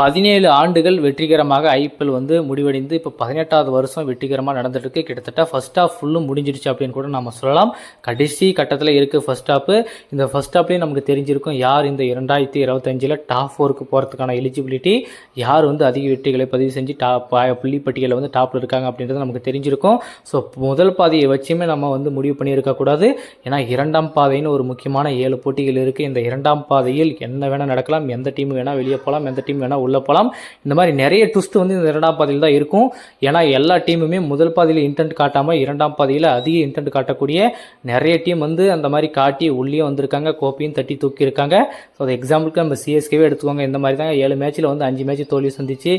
பதினேழு ஆண்டுகள் வெற்றிகரமாக ஐபிஎல் வந்து முடிவடைந்து இப்போ பதினெட்டாவது வருஷம் வெற்றிகரமாக நடந்துட்டுருக்கு. கிட்டத்தட்ட ஃபர்ஸ்ட் ஆஃப் ஃபுல்லும் முடிஞ்சிருச்சு அப்படின்னு கூட நம்ம சொல்லலாம். கடைசி கட்டத்தில் இருக்குது ஃபர்ஸ்ட் ஹாஃப் இந்த ஃபர்ஸ்ட் ஹாஃப்லேயும் நமக்கு தெரிஞ்சிருக்கும் யார் இந்த இரண்டாயிரத்தி இருபத்தஞ்சில் டாப் ஃபோருக்கு போகிறதுக்கான எலிஜிபிலிட்டி யார் வந்து அதிக வெற்றிகளை பதிவு செஞ்சு டாப் புள்ளி பட்டியலில் வந்து டாப்பில் இருக்காங்க அப்படின்றது நமக்கு தெரிஞ்சிருக்கும். ஸோ முதல் பாதையை வச்சுமே நம்ம வந்து முடிவு பண்ணியிருக்கக்கூடாது ஏன்னா இரண்டாம் பாதைன்னு ஒரு முக்கியமான ஏழு போட்டிகள் இருக்குது இந்த இரண்டாம் பாதையில் என்ன வேணால் நடக்கலாம் எந்த டீம் வேணால் வெளியே போகலாம் எந்த டீம் வேணால் உள்ளே போகலாம் இந்த மாதிரி நிறைய ட்விஸ்ட் வந்து இந்த இரண்டாம் பாதியில் தான் இருக்கும். ஏன்னா எல்லா டீமுமே முதல் பாதியில் இன்டென்ட் காட்டாமல் இரண்டாம் பாதையில் அதிக இன்டென்ட் காட்டக்கூடிய நிறைய டீம் வந்து அந்த மாதிரி காட்டி உள்ளே வந்திருக்காங்க. கோப்பையும் தட்டி தூக்கியிருக்காங்க ஸோ அது எக்ஸாம்பிளுக்கு நம்ம சிஎஸ்கேவே எடுத்துக்கோங்க. இந்த மாதிரி தான் ஏழு மேட்ச்சில் வந்து அஞ்சு மேட்ச் தோல்வி சந்திச்சு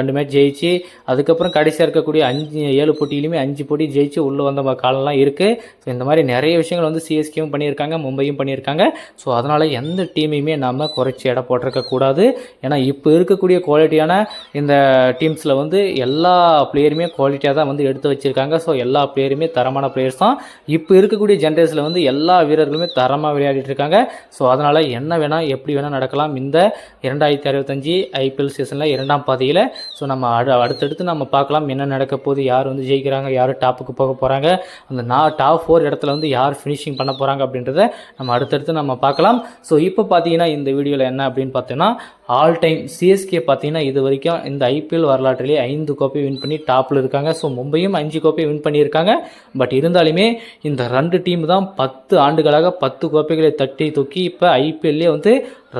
ரெண்டு மேட்ச் ஜெயிச்சு அதுக்கப்புறம் கடைசியாக இருக்கக்கூடிய அஞ்சு ஏழு போட்டியிலுமே அஞ்சு போட்டி ஜெயிச்சு உள்ளே வந்த காலம்லாம் இருக்குது ஸோ இந்த மாதிரி நிறைய விஷயங்கள் வந்து சிஎஸ்கேவும் பண்ணியிருக்காங்க மும்பையும் பண்ணியிருக்காங்க. ஸோ அதனால் எந்த டீமையுமே நம்ம குறைச்சி எடை போட்டிருக்க கூடாது ஏன்னா இப்போ இருக்கக்கூடிய குவாலிட்டியான இந்த டீம்ஸில் வந்து எல்லா பிளேயருமே குவாலிட்டியாக தான் வந்து எடுத்து வச்சுருக்காங்க. ஸோ எல்லா பிளேயருமே தரமான பிளேயர்ஸ் தான். இப்போ இருக்கக்கூடிய ஜென்ரேஷனில் வந்து எல்லா வீரர்களுமே தரமாக விளையாடிட்டு இருக்காங்க. ஸோ அதனால் என்ன வேணால் எப்படி வேணால் நடக்கலாம். இந்த இரண்டாயிரத்தி அறுபத்தஞ்சி ஐபிஎல் சீசனில் இரண்டாம் பாதையில் ஸோ நம்ம அடு அடுத்தடுத்து நம்ம பார்க்கலாம். என்ன நடக்க போகுது யார் வந்து ஜெயிக்கிறாங்க யார் டாப்புக்கு போக போகிறாங்க அந்த நான் டாப் ஃபோர் இடத்துல வந்து யார் ஃபினிஷிங் பண்ண போகிறாங்க அப்படின்றத நம்ம அடுத்தடுத்து நம்ம பார்க்கலாம். ஸோ இப்போ பார்த்தீங்கன்னா இந்த வீடியோவில் என்ன அப்படின்னு பார்த்தீங்கன்னா ஆல் டைம் சிஎஸ்கே பார்த்தீங்கன்னா இது வரைக்கும் இந்த ஐபிஎல் வரலாற்றிலே ஐந்து கோப்பை வின் பண்ணி டாப்பில் இருக்காங்க. ஸோ மும்பையும் அஞ்சு கோப்பை வின் பண்ணியிருக்காங்க. பட் இருந்தாலுமே இந்த ரெண்டு டீம் தான் பத்து ஆண்டுகளாக பத்து கோப்பைகளை தட்டி தூக்கி இப்போ ஐபிஎல்லே வந்து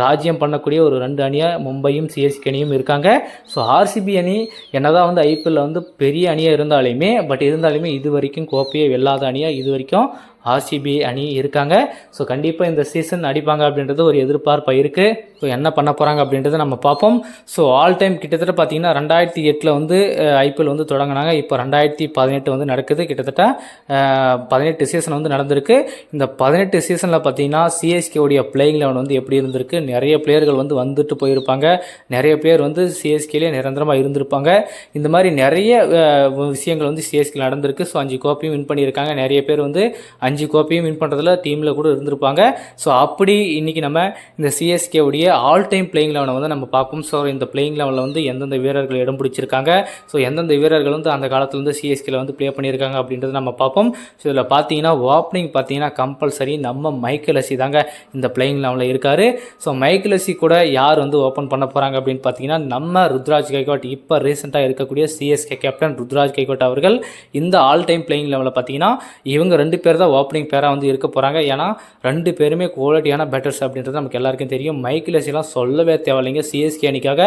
ராஜ்யம் பண்ணக்கூடிய ஒரு ரெண்டு அணியாக மும்பையும் சிஎஸ்கே அணியும் இருக்காங்க. ஸோ ஆர்சிபி அணி என்னதான் வந்து ஐபிஎல்ல வந்து பெரிய அணியாக இருந்தாலுமே பட் இருந்தாலுமே இது வரைக்கும் கோப்பையை வெல்லாத அணியாக இது வரைக்கும் ஆர்சிபி அணி இருக்காங்க. ஸோ கண்டிப்பாக இந்த சீசன் அடிப்பாங்க அப்படின்றது ஒரு எதிர்பார்ப்பாக இருக்குது ஸோ என்ன பண்ண போகிறாங்க அப்படின்றத நம்ம பார்ப்போம். ஸோ ஆல் டைம் கிட்டத்தட்ட பார்த்தீங்கன்னா ரெண்டாயிரத்தி எட்டில் வந்து ஐபிஎல் வந்து தொடங்கினாங்க. இப்போ ரெண்டாயிரத்தி பதினெட்டு வந்து நடக்குது. கிட்டத்தட்ட பதினெட்டு சீசன் வந்து நடந்திருக்கு. இந்த பதினெட்டு சீசனில் பார்த்தீங்கன்னா சிஎஸ்கேவுடைய பிளேயிங் லெவன் வந்து எப்படி இருந்திருக்கு? நிறைய பிளேயர்கள் வந்து வந்துட்டு போயிருப்பாங்க. நிறைய பேர் வந்து சிஎஸ்கேலேயே நிரந்தரமாக இருந்திருப்பாங்க. இந்த மாதிரி நிறைய விஷயங்கள் வந்து சிஎஸ்கே நடந்திருக்கு. ஸோ அஞ்சு கோப்பையும் வின் பண்ணியிருக்காங்க. நிறைய பேர் வந்து அஞ்சு கோப்பையும் வின் பண்ணுறதுல டீமில் கூட இருந்திருப்பாங்க. ஸோ அப்படி இன்றைக்கி நம்ம இந்த சிஎஸ்கேவுடைய ஆல் டைம் பிளேயிங் லெவனை வந்து நம்ம பார்ப்போம். ஸோ இந்த பிளேயிங் லெவனில் வந்து எந்தெந்த வீரர்கள் இடம் பிடிச்சிருக்காங்க? ஸோ எந்தெந்த வீரர்கள் வந்து அந்த காலத்தில் வந்து சிஎஸ்கேல வந்து ப்ளே பண்ணியிருக்காங்க அப்படின்றத நம்ம பார்ப்போம். ஸோ இதில் பார்த்தீங்கன்னா ஓப்பனிங் பார்த்தீங்கன்னா கம்பல்சரி நம்ம மைக்கேல் அசி தாங்க இந்த பிளேயிங் லெவனில் இருக்கார். ஸோ ஸோ மைக்கிலசி கூட யார் வந்து ஓப்பன் பண்ண போகிறாங்க அப்படின்னு பார்த்தீங்கன்னா நம்ம ருத்ராஜ் கைகோட் இப்போ ரீசெண்டாக இருக்கக்கூடிய சிஎஸ்கே கேப்டன் ருத்ராஜ் கைகோட் அவர்கள் இந்த ஆல் டைம் பிளேயிங் லெவலில் பார்த்தீங்கன்னா இவங்க ரெண்டு பேர் தான் ஓப்பனிங் பேராக வந்து இருக்க போகிறாங்க ஏன்னா ரெண்டு பேருமே குவாலிட்டியான பேட்டர்ஸ் அப்படின்றது நமக்கு எல்லாருக்கும் தெரியும். மைக்கேல் சொல்லவே தேவையில்லைங்க. சிஎஸ்கே அணிக்காக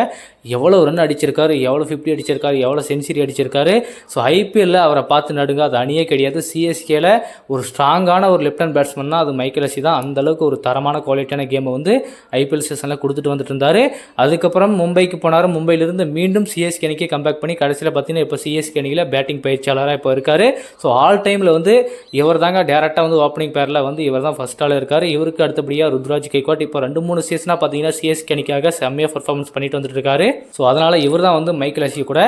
எவ்வளோ ரன் அடிச்சிருக்காரு எவ்வளோ ஃபிஃப்டி அடிச்சிருக்காரு எவ்வளோ செஞ்சுரி அடிச்சிருக்காரு. ஸோ ஐபிஎல்ல அவரை பார்த்து நடுங்க அது அணியே கிடையாது. சிஎஸ்கேல ஒரு ஸ்ட்ராங்கான ஒரு லெஃப்ட் ஹேண்ட் பேட்ஸ்மன்னா அது மைக்கேல் தான். அந்தளவுக்கு ஒரு தரமான குவாலிட்டியான கேமை வந்து ஐபிஎல் சீசனில் கொடுத்துட்டு வந்துட்டு இருந்தார். அதுக்கப்புறம் மும்பைக்கு போனார். மும்பையிலிருந்து மீண்டும் சிஎஸ்கே அணிக்கு கம்பேக் பண்ணி கடைசியில் பார்த்தீங்கன்னா இப்போ சிஎஸ்கே அணியில் பேட்டிங் பயிற்சியாளராக இப்போ இருக்கார். ஸோ ஆல் டைமில் வந்து இவர் தாங்க டேரெக்டாக வந்து ஓப்பனிங் பேரில் வந்து இவர் தான் ஃபஸ்ட் ஆள் இருக்கார். இவருக்கு அடுத்தபடியாக ருத்ராஜ் கேக்வாட் இப்போ ரெண்டு மூணு சீசனாக பார்த்தீங்கன்னா சிஎஸ்கே அணிக்காக செம்மையாக பர்ஃபார்மன்ஸ் பண்ணிட்டு வந்துட்டு இருக்காரு. ஸோ அதனால் இவர் தான் வந்து மைக்கேல் அசி கூட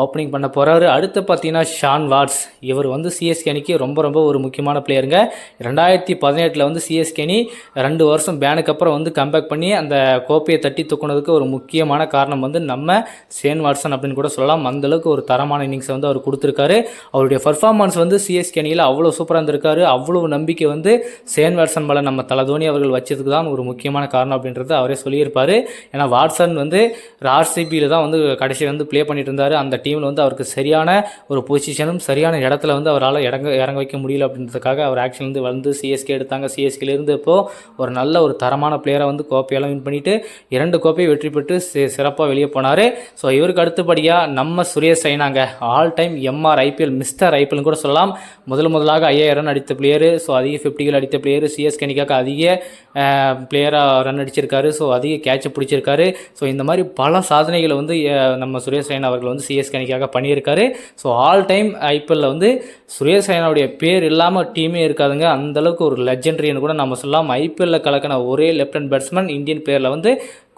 ஓப்பனிங் பண்ண போகிறாரு அடுத்து பார்த்தீங்கன்னா ஷான் வாட்ஸ் இவர் வந்து சிஎஸ்கே அணிக்கு ரொம்ப ரொம்ப ஒரு முக்கியமான பிளேயருங்க ரெண்டாயிரத்தி பதினெட்டில் வந்து சிஎஸ்கே அணி ரெண்டு வருஷம் பேனுக்கு அப்புறம் வந்து கம்பேக் பண்ணி அந்த கோப்பையை தட்டி தூக்குனதுக்கு ஒரு முக்கியமான காரணம் வந்து நம்ம சேன் வாட்சன் அப்படின்னு கூட சொல்லலாம். அந்தளவுக்கு ஒரு தரமான இன்னிங்ஸை வந்து அவர் கொடுத்துருக்காரு. அவருடைய பர்ஃபார்மன்ஸ் வந்து சிஎஸ்கே அணியில் அவ்வளோ சூப்பராக இருந்திருக்காரு. அவ்வளோ நம்பிக்கை வந்து சேன் வாட்சன் மேலே நம்ம தலை தோனி அவர்கள் வச்சதுக்கு தான் ஒரு முக்கியமான காரணம் அப்படின்றது அவரே சொல்லியிருப்பார். ஏன்னா வாட்சன் வந்து ஆர்சிபியில் தான் வந்து கடைசி வந்து ப்ளே பண்ணிட்டு இருந்தார். அந்த டீமில் வந்து அவருக்கு சரியான ஒரு பொசிஷனும் சரியான இடத்துல வந்து அவரால் இறங்க இறங்க வைக்க முடியல அப்படின்றதுக்காக அவர் ஆக்ஷன் வந்து வந்து சிஎஸ்கே எடுத்தாங்க. சிஎஸ்கேலேருந்து இப்போது இப்போ ஒரு நல்ல ஒரு தரமான பிளேயரை வந்து கோப்பையெல்லாம் வின் பண்ணிட்டு இரண்டு கோப்பையை வெற்றி பெற்று சிறப்பாக வெளியே போனார். ஸோ இவருக்கு அடுத்தபடியாக நம்ம Suresh சைனாங்க all time MR IPL mister ஐபிஎல்னு கூட சொல்லலாம். முதல் முதலாக ஐயாயிரம் ரன் அடித்த பிளேயரு ஸோ அதிக ஃபிஃப்டிகள் அடித்த பிளேயரு சிஎஸ்கேனிக்காக அதிக பிளேயராக ரன் அடிச்சிருக்காரு. ஸோ அதிக கேட்சை பிடிச்சிருக்காரு. ஸோ இந்த மாதிரி பல சாதனைகளை வந்து நம்ம சுரேஷ் ரெய்னா அவர்கள் வந்து சிஎஸ்கேனிக்காக பண்ணியிருக்காரு. ஸோ ஆல் டைம் ஐபிஎல்ல வந்து சுரேஷ் ரெய்னாவுடைய பேர் இல்லாமல் டீமே இருக்காதுங்க. அந்தளவுக்கு ஒரு லெஜெண்டரின்னு கூட நம்ம சொல்லலாம். ஐபிஎல்ல கலக்கின ஒரே லெஃப்ட் ஹேண்ட் பேட்ஸ்மேன் இந்தியன் பிளேயரில் வந்து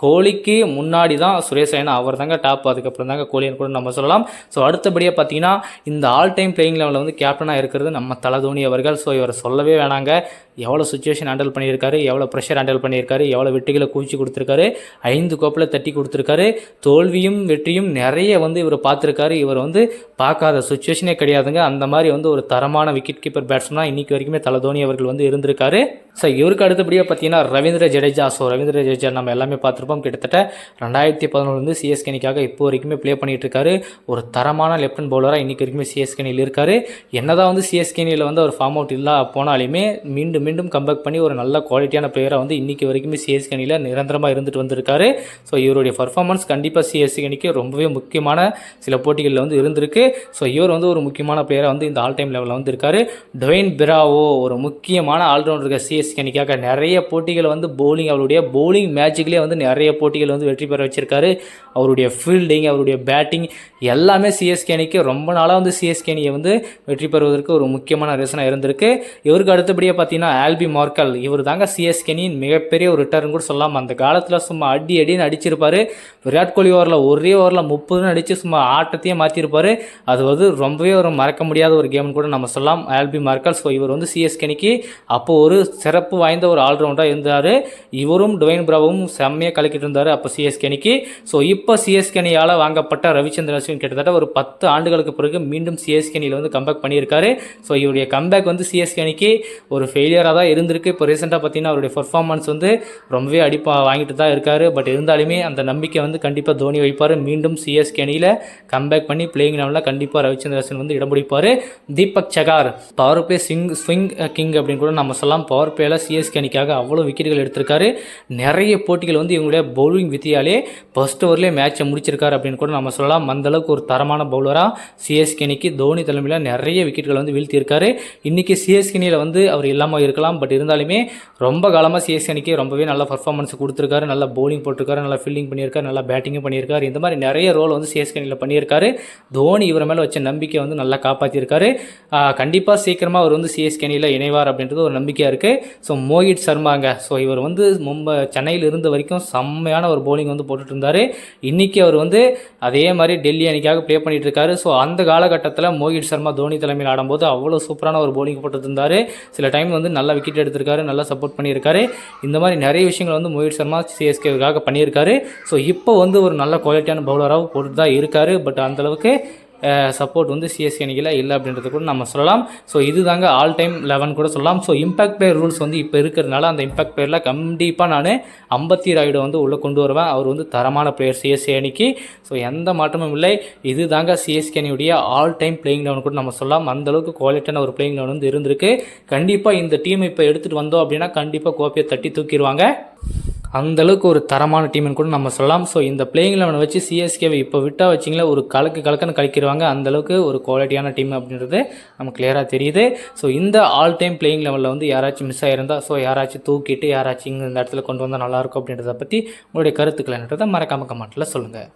கோலிக்கு முன்னாடி தான் சுரேஷ் ரெய்னா அவர் தாங்க டாப் அதுக்கப்புறம் தாங்க கோலின்னு கூட நம்ம சொல்லலாம். ஸோ அடுத்தபடியாக பார்த்தீங்கன்னா இந்த ஆல் டைம் பிளேயிங் லெவலில் வந்து கேப்டனாக இருக்கிறது நம்ம தலை தோனி அவர்கள். ஸோ இவரை சொல்லவே வேணாங்க. எவ்வளோ சுச்சுவேஷன் ஹேண்டில் பண்ணியிருக்காரு எவ்வளோ ப்ரெஷர் ஹேண்டில் பண்ணியிருக்காரு எவ்வளோ வெற்றிகளை குவிச்சு கொடுத்துருக்காரு ஐந்து கோப்பில் தட்டி கொடுத்துருக்காரு. தோல்வியும் வெற்றியும் நிறைய வந்து இவர் பார்த்துருக்காரு. இவர் வந்து பார்க்காத சுச்சுவேஷனே கிடையாதுங்க. அந்த மாதிரி வந்து ஒரு தரமான விக்கெட் கீப்பர் பேட்ஸ்மனாக இன்றைக்கி வரைக்குமே தலை தோனி அவர்கள் வந்து இருந்திருக்காரு. ஸோ இவருக்கு அடுத்தபடியாக பார்த்தீங்கன்னா ரவீந்திர ஜடேஜா. ஸோ ரவீந்திர ஜடேஜா நம்ம எல்லாமே பார்த்துருப்போம். கிட்டத்தட்ட ரெண்டாயிரத்தி பதினொன்றுலேருந்து சிஎஸ்கே அணிக்காக இப்போ வரைக்குமே ப்ளே பண்ணிகிட்டு இருக்காரு ஒரு தரமான லெஃப்ட் பவுலராக இன்றைக்கு வரைக்குமே சிஎஸ்கே அணியில் இருக்காரு. என்னதான் வந்து சிஎஸ்கே அணியில் வந்து அவர் ஃபார்ம் அவுட் இல்லா போனாலுமே மீண்டும் மீண்டும் கம்பேக் பண்ணி ஒரு நல்ல குவாலிட்டியான பிளேயராக வந்து இன்றைக்கி வரைக்குமே சிஎஸ்கே அணியில் நிரந்தரமாக இருந்துட்டு வந்திருக்காரு. ஸோ இவருடைய பர்ஃபார்மன்ஸ் கண்டிப்பாக சிஎஸ்கே அணிக்கு ரொம்பவே முக்கியமான சில போட்டிகளில் வந்து இருந்திருக்கு. ஸோ இவர் வந்து ஒரு முக்கியமான பிளேயராக வந்து இந்த ஆல் டைம் லெவலில் வந்து இருக்காரு. டொயின் பிராவோ ஒரு முக்கியமான ஆல்ரவுண்டர் சிஎஸ்கே அணிக்காக நிறைய போட்டிகளை வந்து பவுலிங் அவருடைய பவுலிங் மேட்சுகளே வந்து நிறைய நிறைய போட்டிகள் வந்து வெற்றி பெற வச்சிருக்காரு. அவருடைய ஃபீல்டிங் அவருடைய பேட்டிங் எல்லாமே சிஎஸ்கே அணிக்கு ரொம்ப நாளாக வந்து சிஎஸ்கே அணியை வந்து வெற்றி பெறுவதற்கு ஒரு முக்கியமான ரீசனாக இருந்திருக்கு. இவருக்கு அடுத்தபடியாக பார்த்தீங்கன்னா ஆல்பி மார்க்கல் இவர் தாங்க சிஎஸ்கே அணியின் மிகப்பெரிய ஒரு ரிட்டர்ன் கூட சொல்லலாம். அந்த காலத்தில் சும்மா அடி அடின்னு அடிச்சிருப்பார். விராட் கோலி ஓவரில் ஒரே ஓவரில் முப்பதுன்னு அடித்து சும்மா ஆட்டத்தையே மாற்றிருப்பார் அது வந்து ரொம்பவே ஒரு மறக்க முடியாத ஒரு கேம்னு கூட நம்ம சொல்லலாம். ஆல்பி மார்க்கல் ஸோ இவர் வந்து சிஎஸ்கே அணிக்கு அப்போ ஒரு சிறப்பு வாய்ந்த ஒரு ஆல்ரவுண்டாக இருந்தார். இவரும் டுவைன் பிராவும் செம்மையாக விளையாடிக்கிட்டு இருந்தார் அப்போ சிஎஸ்கே அணிக்கு. ஸோ இப்போ சிஎஸ்கே அணியால் வாங்கப்பட்ட ரவிச்சந்திரன் அஸ்வின் கிட்டத்தட்ட ஒரு பத்து ஆண்டுகளுக்கு பிறகு மீண்டும் சிஎஸ்கே அணியில் வந்து கம்பேக் பண்ணியிருக்காரு. ஸோ இவருடைய கம்பேக் வந்து சிஎஸ்கே அணிக்கு ஒரு ஃபெயிலியராக தான் இருந்திருக்கு. இப்போ ரீசெண்டாக பார்த்தீங்கன்னா அவருடைய பர்ஃபார்மன்ஸ் வந்து ரொம்பவே அடிப்பா வாங்கிட்டு தான் இருக்காரு. பட் இருந்தாலுமே அந்த நம்பிக்கை வந்து கண்டிப்பாக தோனி வைப்பார். மீண்டும் சிஎஸ்கே அணியில் கம்பேக் பண்ணி பிளேயிங் லெவலில் கண்டிப்பாக ரவிச்சந்திரன் அஸ்வின் வந்து இடம் பிடிப்பார். தீபக் சகார் பவர் பிளே சிங் ஸ்விங் கிங் அப்படின்னு கூட நம்ம சொல்லலாம். பவர் பிளேயில் சிஎஸ்கே அணிக்காக அவ்வளோ விக்கெட்டுகள் எடுத்திருக்காரு. நிறைய போட்டிகள் வந்து இவங்களுடைய பவுலிங் வித்தியாலே ஃபர்ஸ்ட் ஓவர்லேயே மேட்சை முடிச்சிருக்காரு அப்படின்னு கூட நம்ம சொல்லலாம். அந்தளவுக்கு ஒரு தரமான பவுலராக சிஎஸ்கேனிக்கு தோனி தலைமையில் நிறைய விக்கெட்டுகள் வந்து வீழ்த்தியிருக்காரு. இன்றைக்கி சிஎஸ்கேனியில் வந்து அவர் இல்லாமல் இருக்கலாம். பட் இருந்தாலுமே ரொம்ப காலமாக சிஎஸ்கேனிக்கு ரொம்பவே நல்ல பர்ஃபார்மன்ஸ் கொடுத்துருக்காரு. நல்ல பவுலிங் போட்டிருக்காரு. நல்லா ஃபீல்டிங் பண்ணியிருக்காரு. நல்லா பேட்டிங்கும் பண்ணியிருக்காரு. இந்த மாதிரி நிறைய ரோல் வந்து சிஎஸ்கேனியில் பண்ணியிருக்காரு. தோனி இவர் மேலே வச்ச நம்பிக்கை வந்து நல்லா காப்பாற்றியிருக்காரு கண்டிப்பாக சீக்கிரமாக அவர் வந்து சிஎஸ்கேனியில் இணைவார் அப்படின்றது ஒரு நம்பிக்கையாக இருக்குது ஸோ மோஹித் சர்மாங்க. ஸோ இவர் வந்து மும்பை சென்னையில் இருந்த வரைக்கும் செம்மையான ஒரு போலிங் வந்து போட்டுட்டு இருந்தார் இன்றைக்கி அவர் வந்து அதே மாதிரி டெல்லி அணிக்காக ப்ளே பண்ணிகிட்டு இருக்காரு ஸோ அந்த காலகட்டத்தில் மோஹித் சர்மா தோனி தலைமையில் ஆடும்போது அவ்வளோ சூப்பரான ஒரு போலிங் போட்டுட்டு இருந்தார் சில டைம் வந்து நல்ல விக்கெட் எடுத்திருக்காரு நல்லா சப்போர்ட் பண்ணியிருக்காரு. இந்த மாதிரி நிறைய விஷயங்கள் வந்து மோஹித் சர்மா சிஎஸ்கேவுக்காக பண்ணியிருக்காரு. ஸோ இப்போ வந்து ஒரு நல்ல குவாலிட்டியான பவுலராகவும் போட்டு தான் இருக்காரு. பட் அந்தளவுக்கு சப்போர்ட் வந்து சிஎஸ்கே அணியில் இல்லை அப்படின்றது கூட நம்ம சொல்லலாம். ஸோ இது தாங்க ஆல் டைம் லெவன் கூட சொல்லலாம். ஸோ இம்பாக்ட் பிளேயர் ரூல்ஸ் வந்து இப்போ இருக்கிறதுனால அந்த இம்பாக்ட் பிளேயரில் கண்டிப்பாக நான் அம்பத்தி ராயுடு வந்து உள்ளே கொண்டு வருவேன். அவர் வந்து தரமான பிளேயர் சிஎஸ்கே அணிக்கு. ஸோ எந்த மாற்றமும் இல்லை. இது தாங்க சிஎஸ்கே அணியுடைய ஆல் டைம் பிளேயிங் லெவன் கூட நம்ம சொல்லலாம். அந்தளவுக்கு குவாலிட்டியான ஒரு பிளேயிங் லெவன் வந்து இருந்திருக்கு. கண்டிப்பாக இந்த டீம் இப்போ எடுத்துகிட்டு வந்தோம் அப்படின்னா கண்டிப்பாக கோப்பையை தட்டி தூக்கிடுவாங்க. அந்தளவுக்கு ஒரு தரமான டீம்னு கூட நம்ம சொல்லலாம். ஸோ இந்த பிளேயிங் லெவனை வச்சு சிஎஸ்கேவை இப்போ விட்டால் வச்சிங்களா ஒரு கலக்கு கலக்குன்னு கழிக்கிடுவாங்க அந்த அளவுக்கு ஒரு குவாலிட்டியான டீம் அப்படின்றது நமக்கு கிளியராக தெரியுது. ஸோ இந்த ஆல் டைம் பிளேயிங் லெவலில் வந்து யாராச்சும் மிஸ் ஆகிருந்தால் ஸோ யாராச்சும் தூக்கிட்டு யாராச்சும் இந்த இடத்துல கொண்டு வந்தால் நல்லாயிருக்கும் அப்படின்றத பற்றி உங்களுடைய கருத்துக்கள் என்னன்றதை மறக்காம கமெண்ட்டில் சொல்லுங்கள்